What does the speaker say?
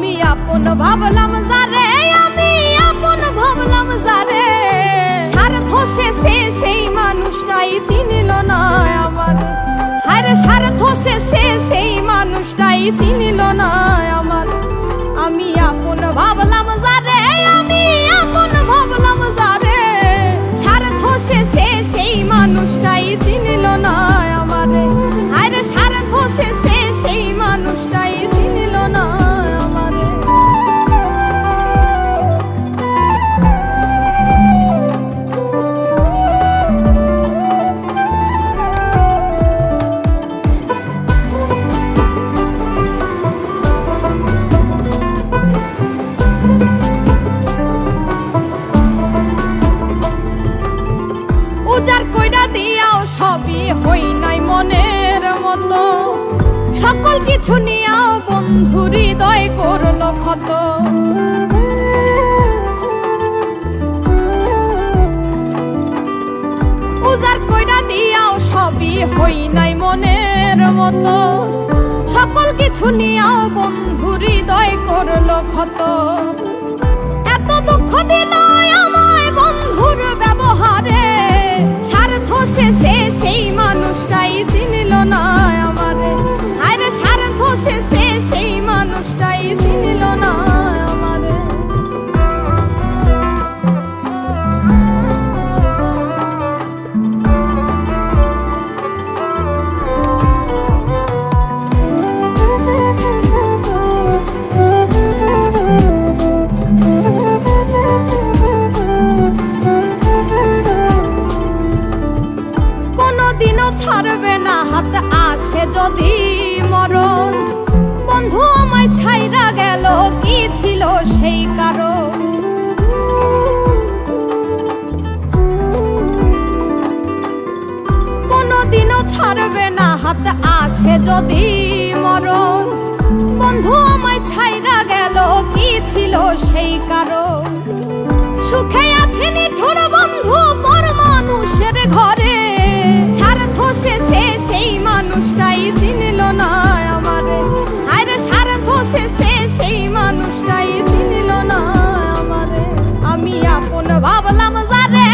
আমি আপন ভাবলাম যারে, আমি আপন ভাবলাম যারে। সেই মানুষটাই চিনিল না আমার। হারে স্বার্থ সেই মানুষটাই চিনিল না আমার। আমি আপন ভাবলাম যারে, আমি আপন ভাবলাম যারে। সেই মানুষটাই চিনিল না আমারে। আরে স্বার্থ শেষে সেই মানুষটাই হই নাই মনের মতো। সকল কিছু নিয়াও বন্ধু হৃদয় করল ক্ষত। উজার কইরা দিয়াও সবই হই নাই মনের মতো। সকল কিছু নিয়াও বন্ধু হৃদয় করল ক্ষত। এত দুঃখ দিল আমায় ছাড়বে না হাত আসে যদি মরণ। বন্ধু আমায় ছাইরা গেল, কি ছিল সেই কারণ? কোনোদিনও ছাড়বে না হাত আসে যদি মরণ। বন্ধু আমায় ছাইরা গেল, কি ছিল সেই কারণ? সুখে আছে নিঠুর সে সেই মানুষটাই চিনিল না আমারে। আমি আপন ভাবলাম যারে